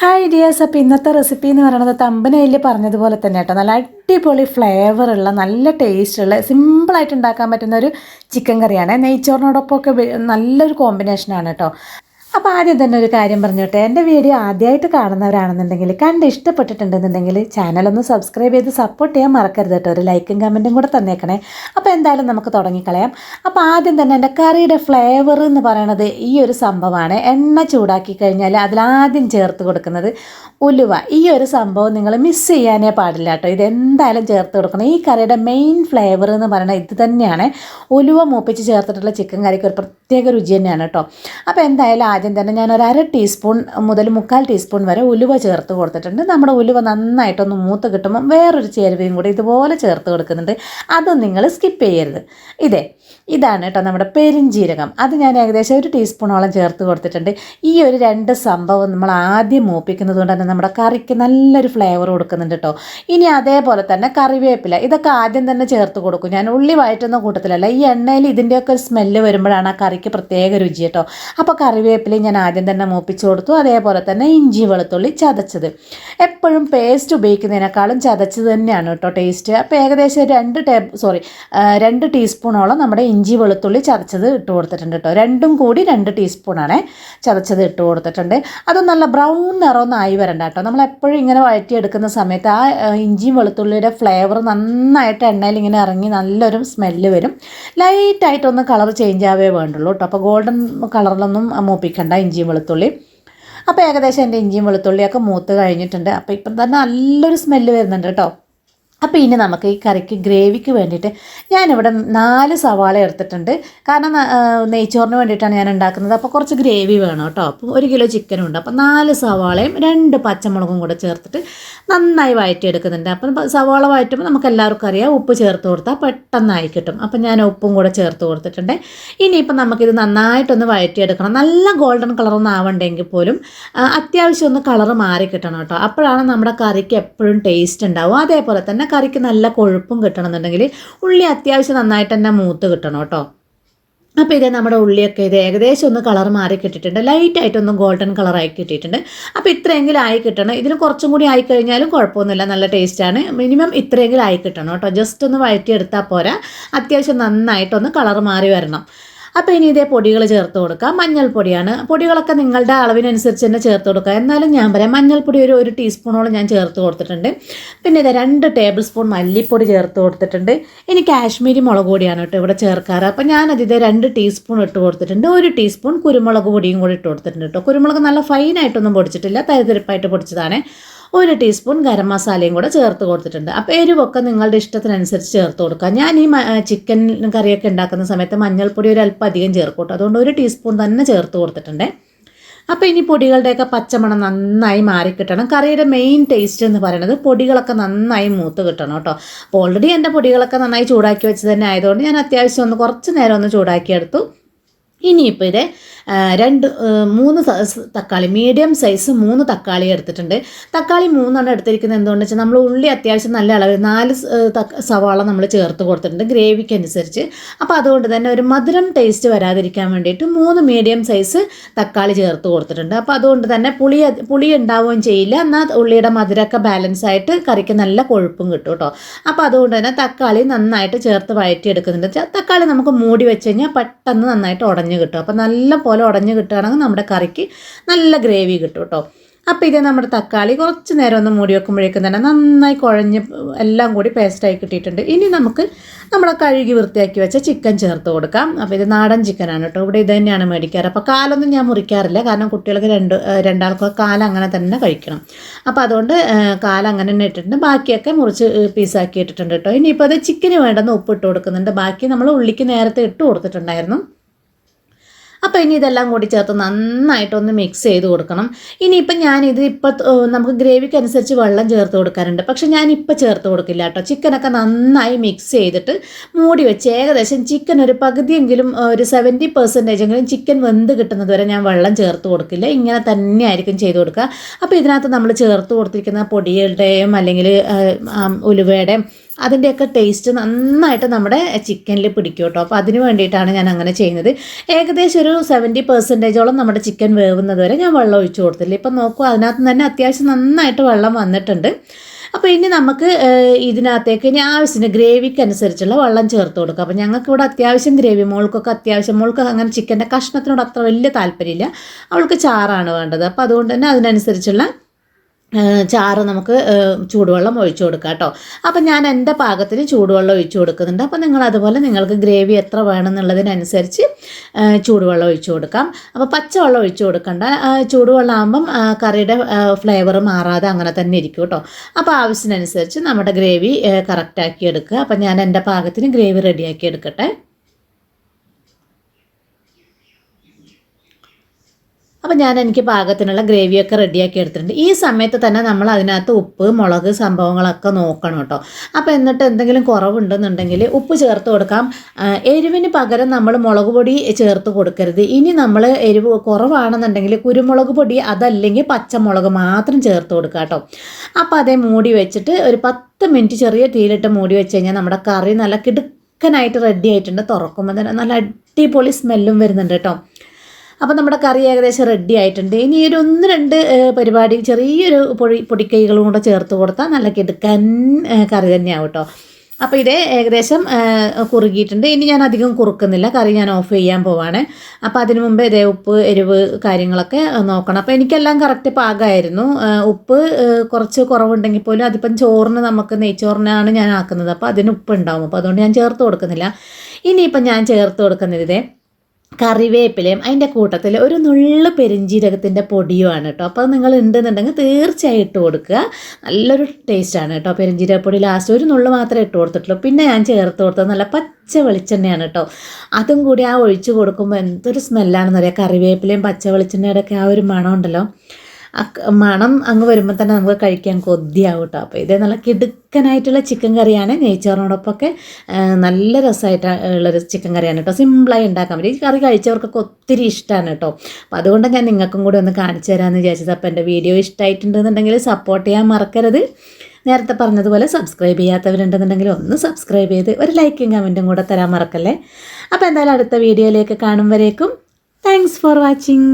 Hi dears അപ്പോൾ ഇന്നത്തെ recipe എന്ന് പറയുന്നത് തമ്പനയിൽ പറഞ്ഞതുപോലെ തന്നെ കേട്ടോ. നല്ല അടിപൊളി ഫ്ലേവറുള്ള നല്ല ടേസ്റ്റുള്ള സിമ്പിളായിട്ട് ഉണ്ടാക്കാൻ പറ്റുന്ന ഒരു ചിക്കൻ കറിയാണ്. നെയ്ച്ചോറിനോടൊപ്പമൊക്കെ ഒക്കെ നല്ലൊരു കോമ്പിനേഷനാണ് കേട്ടോ. അപ്പോൾ ആദ്യം തന്നെ ഒരു കാര്യം പറഞ്ഞോട്ടെ. എന്റെ വീഡിയോ ആദ്യമായിട്ട് കാണുന്നവരാണെന്നുണ്ടെങ്കിൽ കണ്ട് ഇഷ്ടപ്പെട്ടിട്ടുണ്ടെന്നുണ്ടെങ്കിൽ ചാനലൊന്ന് സബ്സ്ക്രൈബ് ചെയ്ത് സപ്പോർട്ട് ചെയ്യാൻ മറക്കരുത് കേട്ടോ. ഒരു ലൈക്കും കമന്റും കൂടെ തന്നേക്കണേ. അപ്പോൾ എന്തായാലും നമുക്ക് തുടങ്ങിക്കളയാം. അപ്പോൾ ആദ്യം തന്നെ എന്റെ കറിയുടെ ഫ്ലേവർ എന്ന് പറയണത് ഈ ഒരു സംഭവമാണ്. എണ്ണ ചൂടാക്കി കഴിഞ്ഞാൽ അതിലാദ്യം ചേർത്ത് കൊടുക്കുന്നത് ഉലുവ. ഈ ഒരു സംഭവം നിങ്ങൾ മിസ് ചെയ്യാനേ പാടില്ല കേട്ടോ. ഇത് എന്തായാലും ചേർത്ത് കൊടുക്കണം. ഈ കറിയുടെ മെയിൻ ഫ്ലേവർ എന്ന് പറയുന്നത് ഇത് തന്നെയാണ്. ഉലുവ മൂപ്പിച്ച് ചേർത്തിട്ടുള്ള ചിക്കൻ കറിക്ക് ഒരു പ്രത്യേക രുചി തന്നെയാണ് കേട്ടോ. അപ്പോൾ എന്തായാലും ആദ്യം തന്നെ ഞാൻ ഒരു അര ടീസ്പൂൺ മുതൽ മുക്കാൽ ടീസ്പൂൺ വരെ ഉലുവ ചേർത്ത് കൊടുത്തിട്ടുണ്ട്. നമ്മുടെ ഉലുവ നന്നായിട്ടൊന്ന് മൂത്ത് കിട്ടുമ്പോൾ വേറൊരു ചേരുവയും കൂടി ഇതുപോലെ ചേർത്ത് കൊടുക്കുന്നുണ്ട്. അതും നിങ്ങൾ സ്കിപ്പ് ചെയ്യരുത്. ഇതേ ഇതാണ് കേട്ടോ നമ്മുടെ പെരിഞ്ജീരകം അത് ഞാൻ ഏകദേശം ഒരു ടീസ്പൂണോളം ചേർത്ത് കൊടുത്തിട്ടുണ്ട്. ഈ ഒരു രണ്ട് സംഭവം നമ്മൾ ആദ്യം മൂപ്പിക്കുന്നത് കൊണ്ട് തന്നെ നമ്മുടെ കറിക്ക് നല്ലൊരു ഫ്ലേവർ കൊടുക്കുന്നുണ്ട് കേട്ടോ. ഇനി അതേപോലെ തന്നെ കറിവേപ്പില ഇതൊക്കെ ആദ്യം തന്നെ ചേർത്ത് കൊടുക്കും. ഞാൻ ഉള്ളി വഴറ്റുന്ന കൂട്ടത്തിലല്ല ഈ എണ്ണയിൽ ഇതിന്റെയൊക്കെ ഒരു സ്മെല്ല് വരുമ്പോഴാണ് ആ കറിക്ക് പ്രത്യേക രുചി കേട്ടോ. അപ്പോൾ കറിവേപ്പില ഞാൻ ആദ്യം തന്നെ മൂപ്പിച്ച് കൊടുത്തു. അതേപോലെ തന്നെ ഇഞ്ചി വെളുത്തുള്ളി ചതച്ചത്. എപ്പോഴും പേസ്റ്റ് ഉപയോഗിക്കുന്നതിനേക്കാളും ചതച്ചത് തന്നെയാണ് കേട്ടോ ടേസ്റ്റ് അപ്പോൾ ഏകദേശം രണ്ട് ടേബ് സോറി രണ്ട് ടീസ്പൂണോളം നമ്മുടെ ഇഞ്ചി വെളുത്തുള്ളി ചതച്ചത് ഇട്ട് കൊടുത്തിട്ടുണ്ട് കേട്ടോ. രണ്ടും കൂടി രണ്ട് ടീസ്പൂണാണ് ചതച്ചത് ഇട്ട് കൊടുത്തിട്ടുണ്ട്. അത് നല്ല ബ്രൗൺ നിറമൊന്നായി വരണ്ട കേട്ടോ. നമ്മൾ എപ്പോഴും ഇങ്ങനെ വഴറ്റിയെടുക്കുന്ന സമയത്ത് ആ, ഇഞ്ചിയും വെളുത്തുള്ളിയുടെ ഫ്ലേവർ നന്നായിട്ട് എണ്ണയിൽ ഇങ്ങനെ ഇറങ്ങി നല്ലൊരു സ്മെല്ല് വരും. ലൈറ്റായിട്ടൊന്ന് കളർ ചേഞ്ച് ആവേ വേണ്ടുള്ളൂ കേട്ടോ. അപ്പോൾ ഗോൾഡൻ കളറിലൊന്നും മൂപ്പിക്കണ്ട ഇഞ്ചിയും വെളുത്തുള്ളി അപ്പോൾ ഏകദേശം എന്റെ ഇഞ്ചിയും വെളുത്തുള്ളിയൊക്കെ മൂത്ത് കഴിഞ്ഞിട്ടുണ്ട്. അപ്പോൾ ഇപ്പം തന്നെ നല്ലൊരു സ്മെല്ല് വരുന്നുണ്ട് കേട്ടോ. അപ്പോൾ ഇനി നമുക്ക് ഈ കറിക്ക് ഗ്രേവിക്ക് വേണ്ടിയിട്ട് ഞാനിവിടെ നാല് സവാള എടുത്തിട്ടുണ്ട്. കാരണം നെയ്ച്ചോറിന് വേണ്ടിയിട്ടാണ് ഞാൻ ഉണ്ടാക്കുന്നത്. അപ്പോൾ കുറച്ച് ഗ്രേവി വേണം കേട്ടോ. അപ്പോൾ ഒരു കിലോ ചിക്കനും ഉണ്ട്. അപ്പോൾ നാല് സവാളയും രണ്ട് പച്ചമുളകും കൂടെ ചേർത്തിട്ട് നന്നായി വഴറ്റിയെടുക്കുന്നുണ്ട് അപ്പം സവാള വഴറ്റുമ്പോൾ നമുക്ക് എല്ലാവർക്കും അറിയാം ഉപ്പ് ചേർത്ത് കൊടുത്താൽ പെട്ടെന്നായി കിട്ടും. അപ്പം ഞാൻ ഉപ്പും കൂടെ ചേർത്ത് കൊടുത്തിട്ടുണ്ട്. ഇനിയിപ്പം നമുക്കിത് നന്നായിട്ടൊന്ന് വഴറ്റിയെടുക്കണം നല്ല ഗോൾഡൻ കളറൊന്നും ആവണ്ടെങ്കിൽ പോലും അത്യാവശ്യം ഒന്ന് കളറ് മാറി കിട്ടണം കേട്ടോ. അപ്പോഴാണ് നമ്മുടെ കറിക്ക് എപ്പോഴും ടേസ്റ്റ് ഉണ്ടാവും അതേപോലെ തന്നെ കറിക്ക് നല്ല കൊഴുപ്പും കിട്ടണമെന്നുണ്ടെങ്കിൽ ഉള്ളി അത്യാവശ്യം നന്നായിട്ട് തന്നെ മൂത്ത് കിട്ടണം കേട്ടോ. അപ്പോൾ ഇത് നമ്മുടെ ഉള്ളിയൊക്കെ ഇത് ഏകദേശം ഒന്ന് കളർ മാറി കിട്ടിയിട്ടുണ്ട്. ലൈറ്റായിട്ടൊന്ന് ഗോൾഡൻ കളറായി കിട്ടിയിട്ടുണ്ട്. അപ്പോൾ ഇത്രയെങ്കിലും ആയി കിട്ടണം. ഇതിന് കുറച്ചും കൂടി ആയി കഴിഞ്ഞാലും കുഴപ്പമൊന്നുമില്ല. നല്ല ടേസ്റ്റാണ് മിനിമം ഇത്രയെങ്കിലും ആയി കിട്ടണം കേട്ടോ. ജസ്റ്റ് ഒന്ന് വഴറ്റിയെടുത്താൽ പോരാ. അത്യാവശ്യം നന്നായിട്ടൊന്ന് കളർ മാറി വരണം. അപ്പോൾ ഇനി ഇതേ പൊടികൾ ചേർത്ത് കൊടുക്കുക മഞ്ഞൾപ്പൊടിയാണ്. പൊടികളൊക്കെ നിങ്ങളുടെ അളവിനനുസരിച്ച് തന്നെ ചേർത്ത് കൊടുക്കുക എന്നാലും ഞാൻ പറയാം മഞ്ഞൾപ്പൊടി ഒരു ഒരു ടീസ്പൂണോളം ഞാൻ ചേർത്ത് കൊടുത്തിട്ടുണ്ട്. പിന്നെ ഇതാ രണ്ട് ടേബിൾ സ്പൂൺ മല്ലിപ്പൊടി ചേർത്ത് കൊടുത്തിട്ടുണ്ട്. ഇനി കാശ്മീരി മുളക് പൊടിയാണ് കേട്ടോ ഇവിടെ ചേർക്കാറ്. അപ്പോൾ ഞാനത് ഇതേ രണ്ട് ടീസ്പൂൺ ഇട്ട് കൊടുത്തിട്ടുണ്ട്. ഒരു ടീസ്പൂൺ കുരുമുളക് പൊടിയും കൂടി ഇട്ട് കൊടുത്തിട്ടുണ്ട് കേട്ടോ. കുരുമുളക് നല്ല ഫൈനായിട്ടൊന്നും പൊടിച്ചിട്ടില്ല. തരിതരിപ്പായിട്ട് പൊടിച്ചതാണ്. ഒരു ടീസ്പൂൺ ഗരം മസാലയും കൂടെ ചേർത്ത് കൊടുത്തിട്ടുണ്ട്. അപ്പോൾ എരിവൊക്കെ നിങ്ങളുടെ ഇഷ്ടത്തിനനുസരിച്ച് ചേർത്ത് കൊടുക്കുക. ഞാൻ ഈ ചിക്കൻ കറിയൊക്കെ ഉണ്ടാക്കുന്ന സമയത്ത് മഞ്ഞൾപ്പൊടി ഒരു അല്പം അധികം ചേർക്കും അതുകൊണ്ട് ഒരു ടീസ്പൂൺ തന്നെ ചേർത്ത് കൊടുത്തിട്ടുണ്ട്. അപ്പോൾ ഇനി പൊടികളുടെയൊക്കെ പച്ചമണം നന്നായി മാറിക്കിട്ടണം. കറിയുടെ മെയിൻ ടേസ്റ്റ് എന്ന് പറയുന്നത് പൊടികളൊക്കെ നന്നായി മൂത്ത് കിട്ടണം കേട്ടോ. അപ്പോൾ ഓൾറെഡി എന്റെ പൊടികളൊക്കെ നന്നായി ചൂടാക്കി വെച്ച് തന്നെ ആയതുകൊണ്ട് ഞാൻ അത്യാവശ്യം ഒന്ന് കുറച്ച് നേരം ഒന്ന് ചൂടാക്കിയെടുത്തു. ഇനിയിപ്പോൾ ഇത് രണ്ട് മൂന്ന് തക്കാളി മീഡിയം സൈസ് മൂന്ന് തക്കാളി എടുത്തിട്ടുണ്ട്. തക്കാളി മൂന്നെണ്ണം എടുത്തിരിക്കുന്നത് എന്തുകൊണ്ടെന്ന് വെച്ചാൽ നമ്മൾ ഉള്ളി അത്യാവശ്യം നല്ല അളവ് നാല് സവാള നമ്മൾ ചേർത്ത് കൊടുത്തിട്ടുണ്ട് ഗ്രേവിക്ക് അനുസരിച്ച്. അപ്പോൾ അതുകൊണ്ട് തന്നെ ഒരു മധുരം ടേസ്റ്റ് വരാതിരിക്കാൻ വേണ്ടിയിട്ട് മൂന്ന് മീഡിയം സൈസ് തക്കാളി ചേർത്ത് കൊടുത്തിട്ടുണ്ട്. അപ്പോൾ അതുകൊണ്ട് തന്നെ പുളി പുളി ഉണ്ടാവുകയും ചെയ്യില്ല. എന്നാൽ ഉള്ളിയുടെ മധുരമൊക്കെ ബാലൻസ് ആയിട്ട് കറിക്ക് നല്ല കൊഴുപ്പും കിട്ടും കേട്ടോ. അപ്പോൾ അതുകൊണ്ട് തന്നെ തക്കാളി നന്നായിട്ട് ചേർത്ത് വഴറ്റി എടുക്കുന്നുണ്ട് തക്കാളി നമുക്ക് മൂടി വെച്ച് കഴിഞ്ഞാൽ പെട്ടെന്ന് നന്നായിട്ട് ഉടഞ്ഞ് കിട്ടും. അപ്പോൾ നല്ല പോലെ ഉടഞ്ഞ് കിട്ടുകയാണെങ്കിൽ നമ്മുടെ കറിക്ക് നല്ല ഗ്രേവി കിട്ടും കേട്ടോ അപ്പോൾ ഇത് നമ്മുടെ തക്കാളി കുറച്ച് നേരം ഒന്ന് മൂടി വെക്കുമ്പോഴേക്കും തന്നെ നന്നായി കുഴഞ്ഞ് എല്ലാം കൂടി പേസ്റ്റായി കിട്ടിയിട്ടുണ്ട്. ഇനി നമുക്ക് നമ്മുടെ കഴുകി വൃത്തിയാക്കി വെച്ച ചിക്കൻ ചേർത്ത് കൊടുക്കാം. അപ്പോൾ ഇത് നാടൻ ചിക്കനാണ് കേട്ടോ ഇവിടെ ഇത് തന്നെയാണ് മേടിക്കാറ്. അപ്പോൾ കാലൊന്നും ഞാൻ മുറിക്കാറില്ല. കാരണം കുട്ടികൾക്ക് രണ്ട് രണ്ടാൾക്കും കാലം അങ്ങനെ തന്നെ കഴിക്കണം. അപ്പോൾ അതുകൊണ്ട് കാല അങ്ങനെ തന്നെ ഇട്ടിട്ടുണ്ട്. ബാക്കിയൊക്കെ മുറിച്ച് പീസാക്കി ഇട്ടിട്ടുണ്ട് കേട്ടോ ഇനിയിപ്പോൾ അത് ചിക്കന് വേണ്ടുന്ന ഉപ്പ് ഇട്ട് കൊടുക്കുന്നുണ്ട്. ബാക്കി നമ്മൾ ഉള്ളിക്ക് നേരത്തെ ഇട്ട് കൊടുത്തിട്ടുണ്ടായിരുന്നു. അപ്പോൾ ഇനി ഇതെല്ലാം കൂടി ചേർത്ത് നന്നായിട്ടൊന്ന് മിക്സ് ചെയ്ത് കൊടുക്കണം. ഇനിയിപ്പം ഞാനിത് ഇപ്പോൾ നമുക്ക് ഗ്രേവിക്ക് അനുസരിച്ച് വെള്ളം ചേർത്ത് കൊടുക്കാറുണ്ട്. പക്ഷേ ഞാൻ ചേർത്ത് കൊടുക്കില്ല കേട്ടോ. ചിക്കനൊക്കെ നന്നായി മിക്സ് ചെയ്തിട്ട് മൂടി വെച്ച് ഏകദേശം ചിക്കൻ ഒരു പകുതിയെങ്കിലും ഒരു സെവന്റി പെർസെന്റേജ് എങ്കിലും ചിക്കൻ വെന്ത് കിട്ടുന്നത് വരെ ഞാൻ വെള്ളം ചേർത്ത് കൊടുക്കില്ല. ഇങ്ങനെ തന്നെ ആയിരിക്കും ചെയ്ത് കൊടുക്കുക. അപ്പോൾ ഇതിനകത്ത് നമ്മൾ ചേർത്ത് കൊടുത്തിരിക്കുന്ന പൊടികളുടെയും അല്ലെങ്കിൽ ഉലുവയുടെയും അതിന്റെയൊക്കെ ടേസ്റ്റ് നന്നായിട്ട് നമ്മുടെ ചിക്കനിൽ പിടിക്കും കേട്ടോ. അപ്പോൾ അതിന് വേണ്ടിയിട്ടാണ് ഞാൻ അങ്ങനെ ചെയ്യുന്നത്. ഏകദേശം ഒരു സെവന്റി പെർസെന്റേജോളം നമ്മുടെ ചിക്കൻ വേവുന്നത് വരെ ഞാൻ വെള്ളം ഒഴിച്ചു കൊടുത്തില്ല ഇപ്പം നോക്കൂ അതിനകത്ത് തന്നെ അത്യാവശ്യം നന്നായിട്ട് വെള്ളം വന്നിട്ടുണ്ട്. അപ്പോൾ ഇനി നമുക്ക് ഇതിനകത്തേക്ക് ഇനി ആവശ്യത്തിന് ഗ്രേവിക്ക് അനുസരിച്ചുള്ള വെള്ളം ചേർത്ത് കൊടുക്കുക അപ്പോൾ ഞങ്ങൾക്ക് ഇവിടെ അത്യാവശ്യം ഗ്രേവി മോൾക്കൊക്കെ അത്യാവശ്യം മോൾക്ക് അങ്ങനെ ചിക്കന്റെ കഷ്ണത്തിനോട് അത്ര വലിയ താല്പര്യമില്ല. അവൾക്ക് ചാറാണ് വേണ്ടത്. അപ്പോൾ അതുകൊണ്ട് തന്നെ അതിനനുസരിച്ചുള്ള ചാറ് നമുക്ക് ചൂടുവെള്ളം ഒഴിച്ചു കൊടുക്കാം കേട്ടോ. അപ്പം ഞാൻ എന്റെ പാകത്തിന് ചൂടുവെള്ളം ഒഴിച്ചു കൊടുക്കുന്നുണ്ട്. അപ്പോൾ നിങ്ങൾ അതുപോലെ നിങ്ങൾക്ക് ഗ്രേവി എത്ര വേണമെന്നുള്ളതിനനുസരിച്ച് ചൂടുവെള്ളം ഒഴിച്ചു കൊടുക്കാം. അപ്പോൾ പച്ചവെള്ളം ഒഴിച്ചു കൊടുക്കണ്ട. ചൂടുവെള്ളം ആകുമ്പം കറിയുടെ ഫ്ലേവർ മാറാതെ അങ്ങനെ തന്നെ ഇരിക്കും കേട്ടോ. അപ്പോൾ ആവശ്യത്തിനനുസരിച്ച് നമ്മുടെ ഗ്രേവി കറക്റ്റാക്കി എടുക്കുക. അപ്പം ഞാൻ എന്റെ പാകത്തിന് ഗ്രേവി റെഡിയാക്കി എടുക്കട്ടെ. അപ്പോൾ ഞാൻ എനിക്ക് പാകത്തിനുള്ള ഗ്രേവിയൊക്കെ റെഡിയാക്കി എടുത്തിട്ടുണ്ട്. ഈ സമയത്ത് തന്നെ നമ്മൾ അതിനകത്ത് ഉപ്പ് മുളക് സംഭവങ്ങളൊക്കെ നോക്കണം കേട്ടോ. അപ്പോൾ എന്നിട്ട് എന്തെങ്കിലും കുറവുണ്ടെന്നുണ്ടെങ്കിൽ ഉപ്പ് ചേർത്ത് കൊടുക്കാം. എരിവിന് പകരം നമ്മൾ മുളക് പൊടി ചേർത്ത് കൊടുക്കരുത്. ഇനി നമ്മൾ എരിവ് കുറവാണെന്നുണ്ടെങ്കിൽ കുരുമുളക് പൊടി അതല്ലെങ്കിൽ പച്ചമുളക് മാത്രം ചേർത്ത് കൊടുക്കുക കേട്ടോ. അപ്പോൾ അതേ മൂടി വെച്ചിട്ട് ഒരു പത്ത് മിനിറ്റ് ചെറിയ തീയിലിട്ട് മൂടി വെച്ച് കഴിഞ്ഞാൽ നമ്മുടെ കറി നല്ല കിടുക്കനായിട്ട് റെഡി ആയിട്ടുണ്ട്. തുറക്കുമ്പോൾ തന്നെ നല്ല അടിപൊളി സ്മെല്ലും വരുന്നുണ്ട് കേട്ടോ. അപ്പോൾ നമ്മുടെ കറി ഏകദേശം റെഡി ആയിട്ടുണ്ട്. ഇനി ഒരു ഒന്ന് രണ്ട് പരിപാടി ചെറിയൊരു പൊടി പൊടിക്കൈകളും കൂടെ ചേർത്ത് കൊടുത്താൽ നല്ല കിടുക്കൻ കറി തന്നെയാവും കേട്ടോ. അപ്പോൾ ഇതേ ഏകദേശം കുറുകിയിട്ടുണ്ട്. ഇനി ഞാൻ അധികം കുറുക്കുന്നില്ല. കറി ഞാൻ ഓഫ് ചെയ്യാൻ പോവാണ്. അപ്പോൾ അതിന് മുമ്പ് ഇതേ ഉപ്പ് എരിവ് കാര്യങ്ങളൊക്കെ നോക്കണം. അപ്പോൾ എനിക്കെല്ലാം കറക്റ്റ് പാകമായിരുന്നു ഉപ്പ് കുറച്ച് കുറവുണ്ടെങ്കിൽ പോലും അതിപ്പം ചോറിന് നമുക്ക് നെയ്ച്ചോറിനാണ് ഞാൻ ആക്കുന്നത്. അപ്പോൾ അതിന് ഉപ്പ് ഉണ്ടാവും. അപ്പോൾ അതുകൊണ്ട് ഞാൻ ചേർത്ത് കൊടുക്കുന്നില്ല. ഇനിയിപ്പം ഞാൻ ചേർത്ത് കൊടുക്കുന്നത് ഇതേ കറിവേപ്പിലയും അതിന്റെ കൂട്ടത്തിൽ ഒരു നുള്ളു പെരിഞ്ജീരകത്തിന്റെ പൊടിയുമാണ് കേട്ടോ. അപ്പോൾ നിങ്ങൾ ഉണ്ടെന്നുണ്ടെങ്കിൽ തീർച്ചയായും ഇട്ട് കൊടുക്കുക. നല്ലൊരു ടേസ്റ്റാണ് കേട്ടോ പെരിഞ്ജീരകപ്പൊടി ലാസ്റ്റ് ഒരു നുള്ളു മാത്രമേ ഇട്ട് കൊടുത്തിട്ടുള്ളൂ. പിന്നെ ഞാൻ ചേർത്ത് കൊടുത്തത് നല്ല പച്ച വെളിച്ചെണ്ണയാണ് കേട്ടോ. അതും കൂടി ആ ഒഴിച്ച് കൊടുക്കുമ്പോൾ എന്തൊരു സ്മെല്ലാണെന്ന് അറിയാം കറിവേപ്പിലയും പച്ച വെളിച്ചെണ്ണയുടെ ഒക്കെ ആ ഒരു മണം ഉണ്ടല്ലോ മണം അങ്ങ് വരുമ്പോൾ തന്നെ നമുക്ക് കഴിക്കാൻ കൊതിയാവും കേട്ടോ അപ്പോൾ ഇതേ നല്ല കിടുക്കനായിട്ടുള്ള ചിക്കൻ കറിയാണ്. നെയ്ച്ചോറിനോടൊപ്പമൊക്കെ നല്ല രസമായിട്ട് ഉള്ളൊരു ചിക്കൻ കറിയാണ് കേട്ടോ സിമ്പിളായി ഉണ്ടാക്കാൻ പറ്റും ഈ കറി കഴിച്ചവർക്കൊക്കെ ഒത്തിരി ഇഷ്ടമാണ് കേട്ടോ അപ്പോൾ അതുകൊണ്ട് ഞാൻ നിങ്ങൾക്കും കൂടി ഒന്ന് കാണിച്ചു തരാമെന്ന് വിചാരിച്ചത്. അപ്പോൾ എന്റെ വീഡിയോ ഇഷ്ടമായിട്ടുണ്ടെന്നുണ്ടെങ്കിൽ സപ്പോർട്ട് ചെയ്യാൻ മറക്കരുത്. നേരത്തെ പറഞ്ഞതുപോലെ സബ്സ്ക്രൈബ് ചെയ്യാത്തവരുണ്ടെന്നുണ്ടെങ്കിൽ ഒന്ന് സബ്സ്ക്രൈബ് ചെയ്ത് ഒരു ലൈക്കും കമന്റും കൂടെ തരാൻ മറക്കല്ലേ? അപ്പോൾ എന്തായാലും അടുത്ത വീഡിയോയിലേക്ക് കാണും വരേക്കും. Thanks for watching